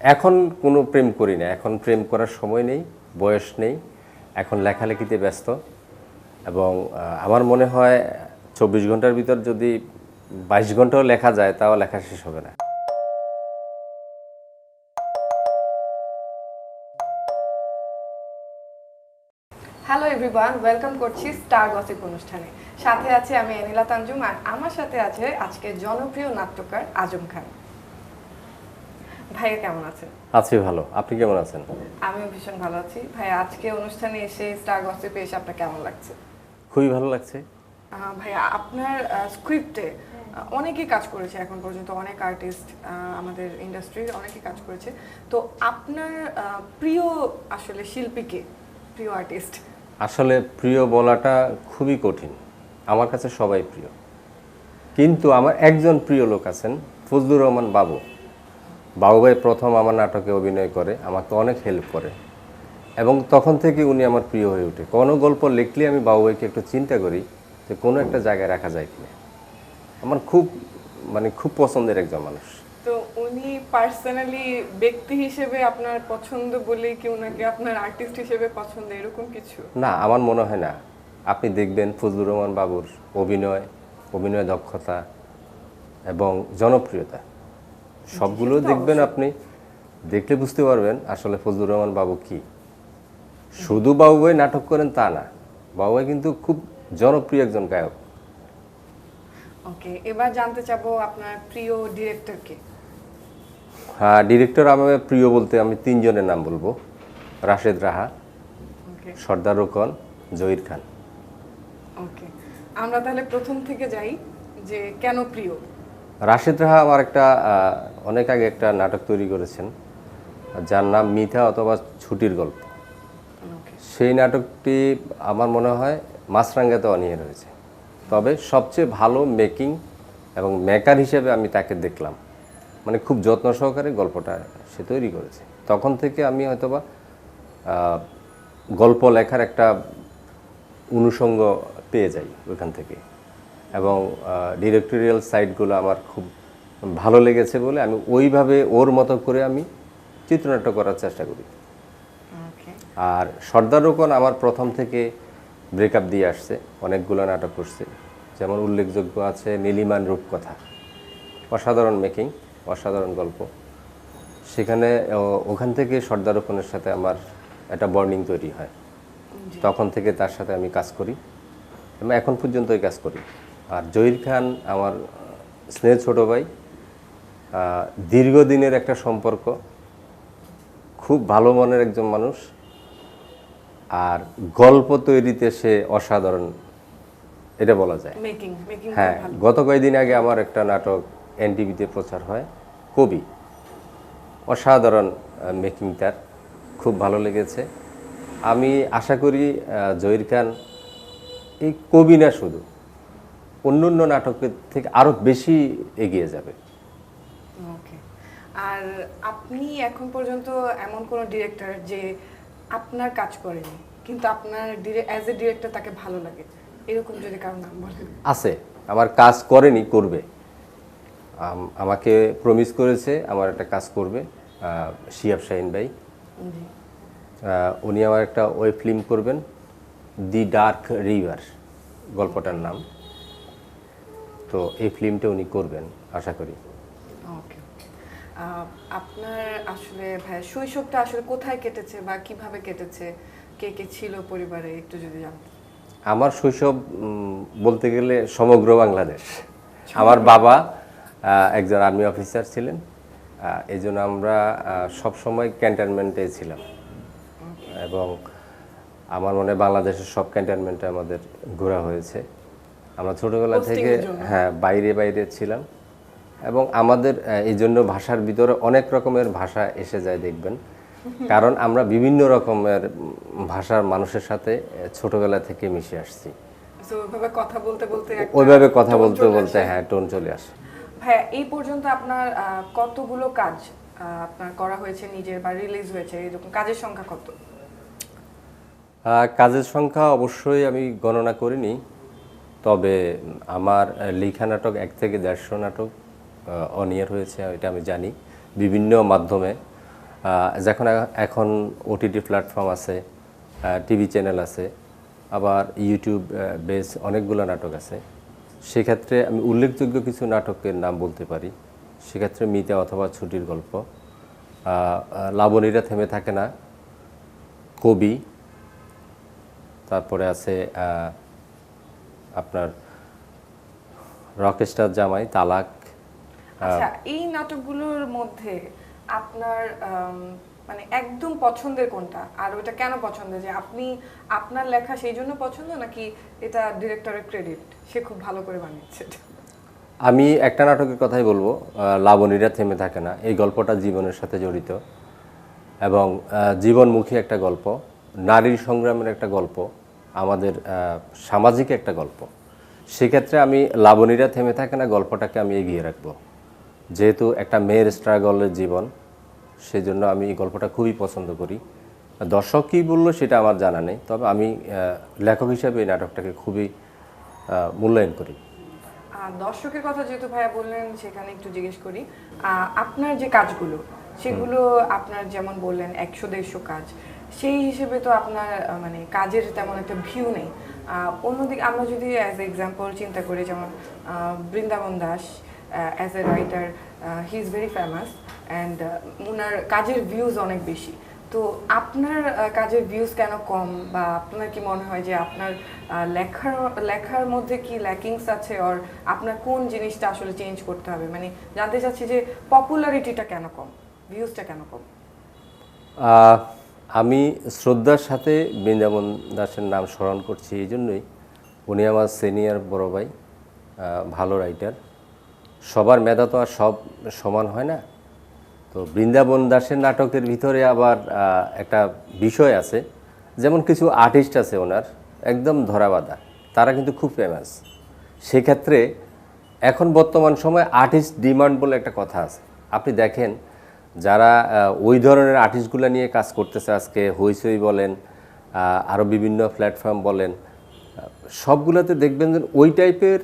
এখন কোনো প্রেম করি না। এখন প্রেম করার সময় নেই, বয়স নেই, এখন লেখালেখিতে ব্যস্ত এবং আমার মনে হয় চব্বিশ ঘণ্টার ভিতর যদি বাইশ ঘন্টাও লেখা যায় তাও লেখা শেষ হবে না। হ্যালো এভরিওয়ান ওয়েলকাম করছি স্টার গসিপ অনুষ্ঠানে। সাথে আছে আমি এনিলা তানজুম আর আমার সাথে আছে আজকে জনপ্রিয় নাট্যকার আজম খান। ভাইয়া কেমন আছেন? আছি ভালো। আপনি কেমন আছেন? আমিও ভীষণ ভালো আছি। ভাইয়া আজকে অনুষ্ঠানে এসে স্টার গসিপে এসে আপনার কেমন লাগছে? খুবই ভালো লাগছে। ভাইয়া আপনার স্ক্রিপ্টে অনেকেই কাজ করেছে এখন পর্যন্ত অনেক আর্টিস্ট আমাদের ইন্ডাস্ট্রির অনেকেই কাজ করেছে। তো আপনার প্রিয় আসলে শিল্পীকে প্রিয় আর্টিস্ট আসলে প্রিয় বলাটা খুবই কঠিন। আমার কাছে সবাই প্রিয়। কিন্তু আমার একজন প্রিয় লোক আছেন ফজলুর রহমান বাবু। বাবু ভাই প্রথম আমার নাটকে অভিনয় করে আমাকে অনেক হেল্প করে। এবং তখন থেকে উনি আমার প্রিয় হয়ে ওঠে। কোনো গল্প লিখলে আমি বাবু ভাইকে একটু চিন্তা করি যে কোনো একটা জায়গায় রাখা যায় কিনা। আমার খুব মানে খুব পছন্দের একজন মানুষ। তো উনি পার্সোনালি ব্যক্তি হিসেবে আপনার পছন্দ বলেই কি ওনাকে আপনার আর্টিস্ট হিসেবে পছন্দ এরকম কিছু? না আমার মনে হয় না। আপনি দেখবেন ফজলুর রহমান বাবুর অভিনয় অভিনয় দক্ষতা এবং জনপ্রিয়তা। সবগুলো দেখবেন আপনি দেখলে বুঝতে পারবেন আসলে ফজলুর রহমান বাবু কি। শুধু বাবুভাই নাটক করেন তা না বাবুভাই কিন্তু খুব জনপ্রিয় একজন গায়ক। ওকে এবার জানতে চাবো আপনার প্রিয় ডিরেক্টরকে হ্যাঁ ডিরেক্টর আমার প্রিয় বলতে আমি তিনজনের নাম বলব রাশেদ রাহা সর্দার রোকন জহির খান। ওকে আমরা তাহলে প্রথম থেকে যাই যে কেন প্রিয়? রাশেদ রাহা আমার একটা অনেক আগে একটা নাটক তৈরি করেছেন যার নাম মিথা অথবা ছুটির গল্প। সেই নাটকটি আমার মনে হয় মাছরাঙ্গাতে অনিয়ে রয়েছে। তবে সবচেয়ে ভালো মেকিং এবং মেকার হিসেবে আমি তাকে দেখলাম। মানে খুব যত্ন সহকারে গল্পটা সে তৈরি করেছে। তখন থেকে আমি হয়তোবা গল্প লেখার একটা অনুষঙ্গ পেয়ে যাই ওইখান থেকে। এবং ডিরেক্টোরিয়াল সাইটগুলো আমার খুব ভালো লেগেছে বলে আমি ওইভাবে ওর মতো করে আমি চিত্রনাট্য করার চেষ্টা করি। আর সর্দার রোকন আমার প্রথম থেকে ব্রেকআপ দিয়ে আসছে অনেকগুলো নাটক করছে। যেমন উল্লেখযোগ্য আছে নীলিমান রূপকথা অসাধারণ মেকিং অসাধারণ গল্প। সেখানে ওখান থেকে সর্দার রোকনের সাথে আমার একটা বর্নিং তৈরি হয়। তখন থেকে তার সাথে আমি কাজ করি এবং এখন পর্যন্তই কাজ করি। আর জহির খান আমার স্নেহ ছোট ভাই দীর্ঘদিনের একটা সম্পর্ক খুব ভালো মনের একজন মানুষ আর গল্প তৈরিতে সে অসাধারণ এটা বলা যায়। হ্যাঁ গত কয়েকদিন আগে আমার একটা নাটক এনটিভিতে প্রচার হয় কবি। অসাধারণ মেকিং তার খুব ভালো লেগেছে। আমি আশা করি জহির খান এই কবি না শুধু অন্য অন্য নাটকের থেকে আরও বেশি এগিয়ে যাবে। ওকে। আর আপনি এখন পর্যন্ত এমন কোন ডিরেক্টর যে আপনার কাজ করেনি কিন্তু আপনার অ্যাজ এ ডিরেক্টর তাকে ভালো লাগে? এরকম যদি কারও নাম বলেন। আছে। আমার কাজ করেনি করবে। আমাকে প্রমিস করেছে আমার একটা কাজ করবে শিয়াব শাহিন ভাই। উনি আমার একটা ওয়েব ফিল্ম করবেন দি ডার্ক রিভার গল্পটার নাম। তো এই ফিল্মটা উনি করবেন আশা করি। ওকে। আপনার আসলে ভাই শৈশবটা আসলে কোথায় কেটেছে বা কীভাবে কেটেছে? কে কে ছিল পরিবারে একটু যদি জানতেন। আমার শৈশব বলতে গেলে সমগ্র বাংলাদেশ। আমার বাবা একজন আর্মি অফিসার ছিলেন। এই জন্য আমরা সব সময় ক্যান্টনমেন্টে ছিলাম। এবং আমার মনে বাংলাদেশের সব ক্যান্টনমেন্টে আমাদের ঘোরা হয়েছে। আমরা ছোটবেলা থেকে হ্যাঁ বাইরে বাইরে ছিলাম। এবং আমাদের এই জন্য ভাষার ভিতরে অনেক রকমের ভাষা এসে যায় দেখবেন। কারণ আমরা বিভিন্ন রকমের ভাষার মানুষের সাথে ছোটবেলা থেকে মিশে আসছি। তো ওইভাবে কথা বলতে বলতে ওইভাবে কথা বলতে বলতে হ্যাঁ টোন চলে আসে। ভাইয়া এই পর্যন্ত আপনার কতগুলো কাজ আপনার করা হয়েছে নিজের বা রিলিজ হয়েছে? এরকম কাজের সংখ্যা কত? কাজের সংখ্যা অবশ্যই আমি গণনা করিনি। তবে আমার লেখা নাটক, এক থেকে দেড়শো নাটক অনিয়ার হয়েছে, এটা আমি জানি, বিভিন্ন মাধ্যমে। যখন এখন ওটিটি প্ল্যাটফর্ম আছে টিভি চ্যানেল আছে, আবার ইউটিউব বেস অনেকগুলো নাটক আছে, সেক্ষেত্রে আমি উল্লেখযোগ্য কিছু নাটকের নাম বলতে পারি। সেক্ষেত্রে মিতা অথবা ছুটির গল্প। লাবণীরা থেমে থাকে না। কবি, তারপরে আছে আপনার রকেস্টার জামাই তালাক আচ্ছা এই নাটকগুলোর মধ্যে আপনার মানে একদম পছন্দের কোনটা? আর ওটা কেন পছন্দের যে আপনি আপনার লেখা সেই জন্য পছন্দ নাকি এটা ডিরেক্টরের ক্রেডিট সে খুব ভালো করে বানিয়েছে আমি একটা নাটকের কথাই বলব লাবণীরা থেমে থাকে না। এই গল্পটা জীবনের সাথে জড়িত এবং জীবনমুখী একটা গল্প নারীর সংগ্রামের একটা গল্প। আমাদের সামাজিক একটা গল্প। সেক্ষেত্রে আমি লাবণীরা থেমে থাকে না গল্পটাকে আমি এগিয়ে রাখব। যেহেতু একটা মেয়ের স্ট্রাগলের জীবন সেই জন্য আমি এই গল্পটা খুবই পছন্দ করি। দর্শক কী বলল সেটা আমার জানা নেই তবে আমি লেখক হিসাবে এই নাটকটাকে খুবই মূল্যায়ন করি। দর্শকের কথা যেহেতু ভাইয়া বললেন সেখানে একটু জিজ্ঞেস করি। আপনার যে কাজগুলো সেগুলো আপনার যেমন বললেন একশো দেড়শো কাজ। সেই হিসেবে তো আপনার মানে কাজের তেমন একটা ভিউ নেই। অন্যদিকে আমরা যদি অ্যাজ এক্সাম্পল চিন্তা করি, যেমন Brindaban Das as a writer he is very famous and ওনার কাজের ভিউজ অনেক বেশি। তো আপনার কাজের ভিউজ কেন কম বা আপনার কি মনে হয় যে আপনার লেখার লেখার মধ্যে কি ল্যাকিংস আছে আর আপনার কোন জিনিসটা আসলে চেঞ্জ করতে হবে? মানে জানতে চাচ্ছি যে পপুলারিটিটা কেন কম? ভিউজটা কেন কম? আমি শ্রদ্ধার সাথে বৃন্দাবন দাসের নাম স্মরণ করছি এই জন্যই। উনি আমার সিনিয়র বড় ভাই ভালো রাইটার সবার মেধা তো আর সব সমান হয় না। তো বৃন্দাবন দাসের নাটকের ভিতরে আবার একটা বিষয় আছে। যেমন কিছু আর্টিস্ট আছে ওনার, একদম ধরাবাধা। তারা কিন্তু খুব ফেমাস সেক্ষেত্রে এখন বর্তমান সময়ে আর্টিস্ট ডিমান্ড বলে একটা কথা আছে। আপনি দেখেন যারা ওই ধরনের আর্টিস্টগুলো নিয়ে কাজ করতেছে আজকে, হইচই বলেন আরও বিভিন্ন প্ল্যাটফর্ম বলেন সবগুলোতে দেখবেন যে ওই টাইপের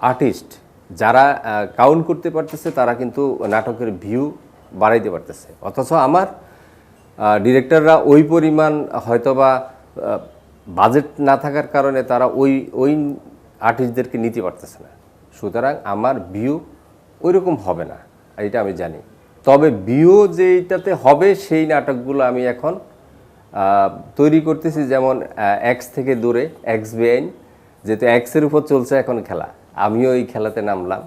আর্টিস্ট যারা কাউন্ট করতে পারতেছে, তারা কিন্তু নাটকের ভিউ বাড়াইতে পারতেছে। অথচ আমার ডিরেক্টররা ওই পরিমাণ হয়তোবা বাজেট না থাকার কারণে তারা ওই ওই আর্টিস্টদেরকে নিতে পারতেছে না। সুতরাং আমার ভিউ ওই রকম হবে না। এটা আমি জানি। তবে ভিউ যেইটাতে হবে সেই নাটকগুলো আমি এখন তৈরি করতেছি যেমন এক্স থেকে দূরে এক্স বেআইন, যেহেতু এক্সের উপর চলছে এখন খেলা। আমিও এই খেলাতে নামলাম।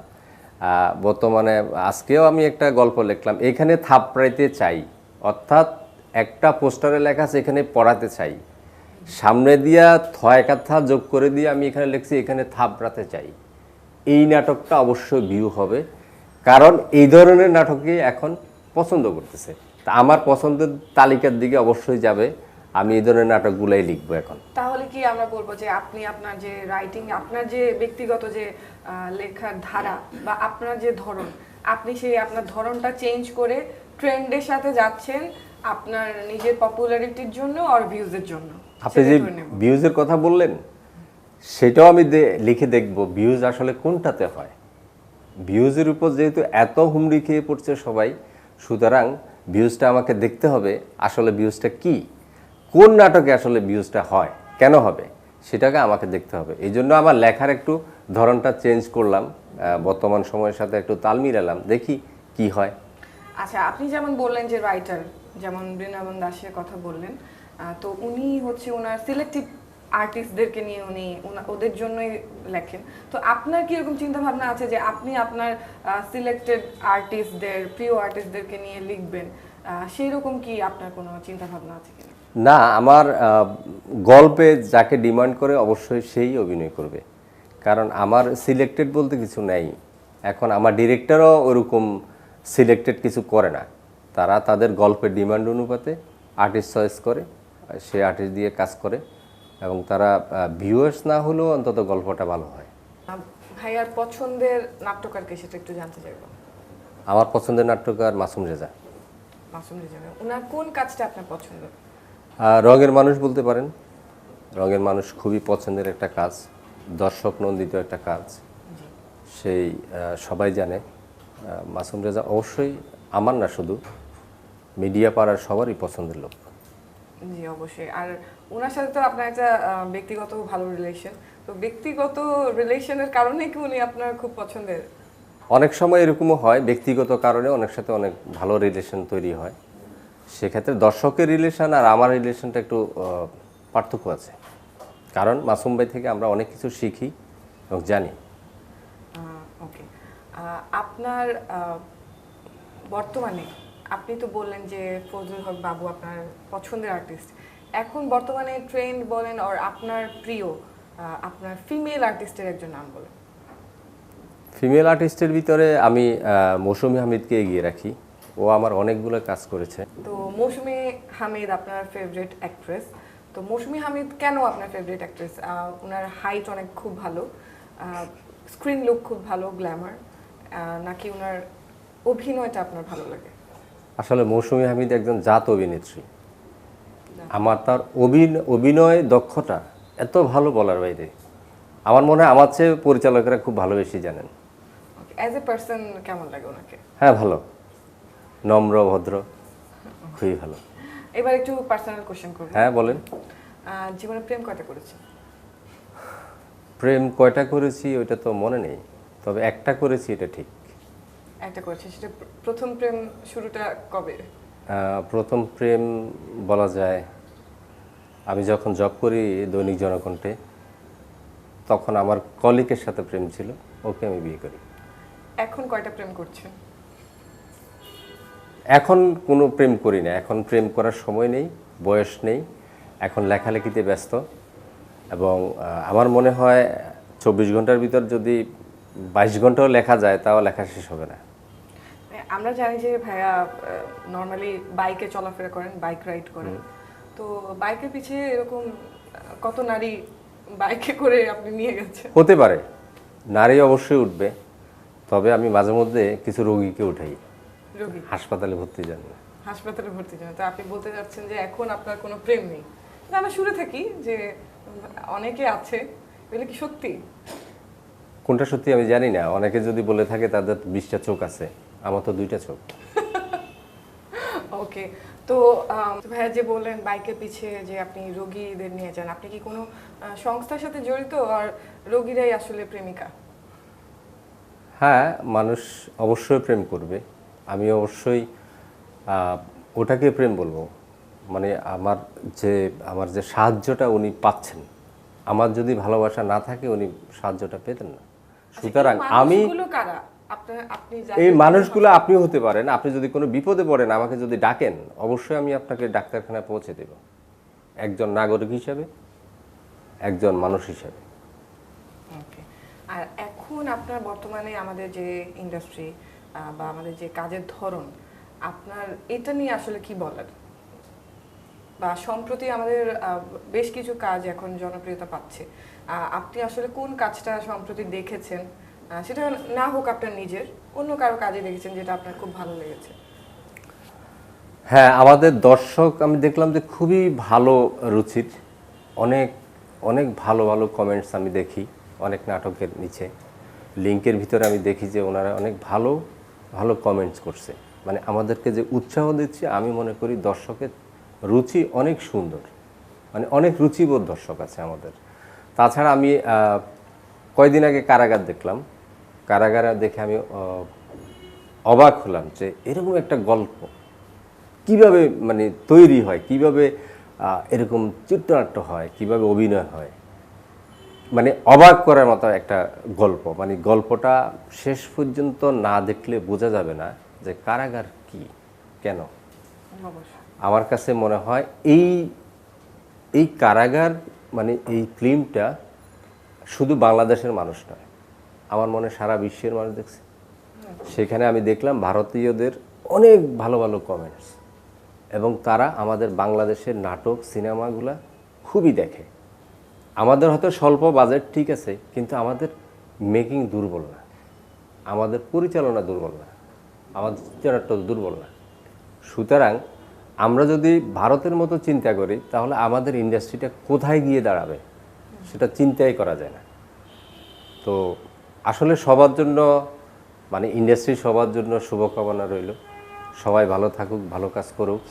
বর্তমানে আজকেও আমি একটা গল্প লিখলাম। এখানে থাপড়াইতে চাই, অর্থাৎ একটা পোস্টারে লেখা আছে, এখানে পড়াতে চাই। সামনে দিয়া থয় কাথা যোগ করে দিয়ে আমি এখানে লিখছি, এখানে থাপড়াতে চাই। এই নাটকটা অবশ্যই ভিউ হবে। কারণ এই ধরনের নাটকই এখন পছন্দ করতেছে। তা আমার পছন্দের তালিকার দিকে অবশ্যই যাবে আমি এই ধরনের নাটকগুলাই লিখব এখন। তাহলে কি আমরা বলব যে আপনি আপনার যে রাইটিং আপনার যে ব্যক্তিগত যে লেখার ধারা বা আপনার যে ধরন আপনি সেই আপনার ধরনটা চেঞ্জ করে ট্রেন্ডের সাথে যাচ্ছেন আপনার নিজের পপুলারিটির জন্য আর ভিউজের জন্য। আপনি যে। ভিউজের কথা বললেন সেটাও আমি লিখে দেখব ভিউজ আসলে কোনটাতে হয়। ভিউজের উপর যেহেতু এত হুমড়ি খেয়ে পড়ছে সবাই, সুতরাং ভিউজটা আমাকে দেখতে হবে আসলে ভিউজটা কি, কোন নাটকে আসলে ভিউজটা হয়, কেন হবে, সেটাকে আমাকে দেখতে হবে। এই জন্য আমার লেখার একটু ধরনটা চেঞ্জ করলাম বর্তমান সময়ের সাথে একটু তাল মিলালাম, দেখি কি হয়। আচ্ছা আপনি যেমন বললেন যে রাইটার যেমন বৃন্দাবন দাসের কথা বললেন তো উনি হচ্ছে ওনার সিলেক্টিভ আর্টিস্টদেরকে নিয়ে উনি ওদের জন্যই লেখেন। তো আপনার কি এরকম চিন্তা ভাবনা আছে যে আপনি আপনার সিলেক্টেড আর্টিস্টদের প্রিয় আর্টিস্টদেরকে নিয়ে লিখবেন সেই রকম কি আপনার কোনো চিন্তা ভাবনা আছে না, আমার গল্পে যাকে ডিমান্ড করে অবশ্যই সেই অভিনয় করবে। কারণ আমার সিলেক্টেড বলতে কিছু নেই। এখন আমার ডিরেক্টরও ওরকম সিলেক্টেড কিছু করে না। তারা তাদের গল্পের ডিমান্ড অনুপাতে আর্টিস্ট চয়েস করে, সে আর্টিস্ট দিয়ে কাজ করে। এবং তারা ভিউয়ার্স না হলেও অন্তত গল্পটা ভালো হয়। ভাইয়ার পছন্দের নাট্যকারকে সেটা একটু জানতে চাইব। আমার পছন্দের নাট্যকার মাসুম রেজা। মাসুম রেজা ওনার কোন কাজটা আপনার পছন্দ? রঙের মানুষ বলতে পারেন। রঙের মানুষ খুবই পছন্দের একটা কাজ দর্শক নন্দিত একটা কাজ। সেই সবাই জানে। মাসুম রেজা অবশ্যই আমার না শুধু মিডিয়া পাড়ার সবারই পছন্দের লোক। জি অবশ্যই। আর ওনার সাথে তো আপনার একটা ব্যক্তিগত ভালো রিলেশন তো ব্যক্তিগত রিলেশনের কারণে কি উনি আপনার খুব পছন্দের? অনেক সময় এরকমও হয় ব্যক্তিগত কারণে অনেক সাথে অনেক ভালো রিলেশন তৈরি হয়। সেক্ষেত্রে দর্শকের রিলেশন আর আমার রিলেশনটা একটু পার্থক্য আছে। কারণ মাসুম ভাই থেকে আমরা অনেক কিছু শিখি এবং জানি। ওকে আপনার বর্তমানে আপনি তো বললেন যে ফজলুল হক বাবু আপনার পছন্দের আর্টিস্ট এখন বর্তমানে ট্রেন্ড বলেন আর আপনার প্রিয় আপনার ফিমেল আর্টিস্টের একজন নাম বলেন। ফিমেল আর্টিস্টের ভিতরে আমি মৌসুমী হামিদকে এগিয়ে রাখি। ও আমার অনেকগুলো কাজ করেছে। তো মৌসুমী হামিদ আপনার ফেভারিট অ্যাক্ট্রেস তো মৌসুমি হামিদ কেন আপনার ফেভারিট অ্যাক্ট্রেস ওনার হাইট অনেক খুব ভালো স্ক্রিন লুক খুব ভালো গ্ল্যামার নাকি ওনার অভিনয়টা আপনার ভালো লাগে? আসলে মৌসুমী হামিদ একজন জাত অভিনেত্রী। আমার তার অভিন- অভিনয় দক্ষতা এত ভালো বলার বাইরে। আমার মনে হয় আমার চেয়ে পরিচালকেরা খুব ভালোবেসে জানেন। অ্যাজ এ পার্সন কেমন লাগে ওনাকে? হ্যাঁ ভালো। নম্র ভদ্র খুবই ভালো। এবার একটু পার্সোনাল কোশ্চেন করব হ্যাঁ বলেন। জীবনে প্রেম কয়টা করেছে প্রেম কয়টা করেছি ওইটা তো মনে নেই। তবে একটা করেছি এটা ঠিক। একটা করেছে সেটা প্রথম প্রেম শুরুটা কবে? প্রথম প্রেম বলা যায় আমি যখন জব করি দৈনিক জনকণ্ঠে তখন আমার কলিকের সাথে প্রেম ছিল ওকে আমি বিয়ে করি। এখন কয়টা প্রেম করছেন? এখন কোনো প্রেম করি না এখন প্রেম করার সময় নেই বয়স নেই এখন লেখালেখিতে ব্যস্ত এবং আমার মনে হয় চব্বিশ ঘণ্টার ভিতর যদি বাইশ ঘন্টাও লেখা যায় তাও লেখা শেষ হবে না। আমরা জানি যে ভাইয়া নর্মালি বাইকে চলাফেরা করেন বাইক রাইড করেন। তো বাইকের পিছে এরকম কত নারী বাইকে করে আপনি নিয়ে গেছেন? হতে পারে। নারী অবশ্যই উঠবে। তবে আমি মাঝে মধ্যে কিছু রোগীকে উঠাই। রোগী? হাসপাতালে ভর্তি যান হাসপাতালে ভর্তি জন্য। তো আপনি বলতে যাচ্ছেন যে এখন আপনার কোনো প্রেম নেই। না আমরা শুনে থাকি যে অনেকে আছে এগুলো কি সত্যি? কোনটা সত্যি আমি জানি না। অনেকে যদি বলে থাকে তাদের বিশটা চোখ আছে। আমার তো দুইটা চোখ। ওকে তো ভাইয়া যে বললেন বাইকের পিছে যে আপনি রোগীদের নিয়ে যান আপনি কি কোনো সংস্থার সাথে জড়িত আর রোগীরাই আসলে প্রেমিকা? হ্যাঁ মানুষ অবশ্যই প্রেম করবে। আমি অবশ্যই ওটাকে প্রেম বলব। মানে আমার যে আমার যে সাহায্যটা উনি পাচ্ছেন আমার যদি ভালোবাসা না থাকে উনি সাহায্যটা পেতেন না। সুতরাং আচ্ছা, আমি আপনি এই মানুষগুলো আপনিও হতে পারেন। আপনি যদি কোনো বিপদে পড়েন আমাকে যদি ডাকেন অবশ্যই আমি আপনাকে ডাক্তারখানায় পৌঁছে দেব। একজন নাগরিক হিসাবে একজন মানুষ হিসাবে. আর এখন আপনার বর্তমানে আমাদের যে ইন্ডাস্ট্রি বা আমাদের যে কাজের ধরন আপনার এটা নিয়ে আসলে কি বলার বা সম্প্রতি আমাদের বেশ কিছু কাজ এখন জনপ্রিয়তা পাচ্ছে। আপনি আসলে কোন কাজটা সম্প্রতি দেখেছেন? সেটা না হোক আপনার নিজের, অন্য কারও কাজে দেখেছেন যেটা আপনার খুব ভালো লেগেছে? হ্যাঁ আমাদের দর্শক, আমি দেখলাম যে খুবই ভালো রুচির, অনেক অনেক ভালো ভালো কমেন্টস আমি দেখি অনেক নাটকের নিচে। লিঙ্কের ভিতরে আমি দেখি যে ওনারা অনেক ভালো ভালো কমেন্টস করছে। মানে আমাদেরকে যে উৎসাহ দিচ্ছে, আমি মনে করি দর্শকের রুচি অনেক সুন্দর। মানে অনেক রুচিবোধ দর্শক আছে আমাদের। তাছাড়া আমি কয়দিন আগে কারাগার দেখলাম। কারাগার দেখে আমি অবাক হলাম যে এরকম একটা গল্প কীভাবে মানে তৈরি হয় কীভাবে এরকম চিত্রনাট্য হয় কীভাবে অভিনয় হয়। মানে অবাক করার মতো একটা গল্প। মানে গল্পটা শেষ পর্যন্ত না দেখলে বোঝা যাবে না যে কারাগার কি কেন? আমার কাছে মনে হয় এই এই কারাগার মানে এই ফিল্মটা শুধু বাংলাদেশের মানুষ নয় আমার মনে সারা বিশ্বের মানুষ দেখছে। সেখানে আমি দেখলাম ভারতীয়দের অনেক ভালো ভালো কমেন্টস এবং তারা আমাদের বাংলাদেশের নাটক, সিনেমাগুলা খুবই দেখে। আমাদের হয়তো স্বল্প বাজেট, ঠিক আছে, কিন্তু আমাদের মেকিং দুর্বল না। আমাদের পরিচালনা দুর্বল না। আমাদের চিত্রনাট্য দুর্বল না। সুতরাং আমরা যদি ভারতের মতো চিন্তা করি, তাহলে আমাদের ইন্ডাস্ট্রিটা কোথায় গিয়ে দাঁড়াবে? সেটা চিন্তাই করা যায় না। তো আসলে সবার জন্য মানে ইন্ডাস্ট্রি সবার জন্য শুভকামনা রইল। সবাই ভালো থাকুক, ভালো কাজ করুক।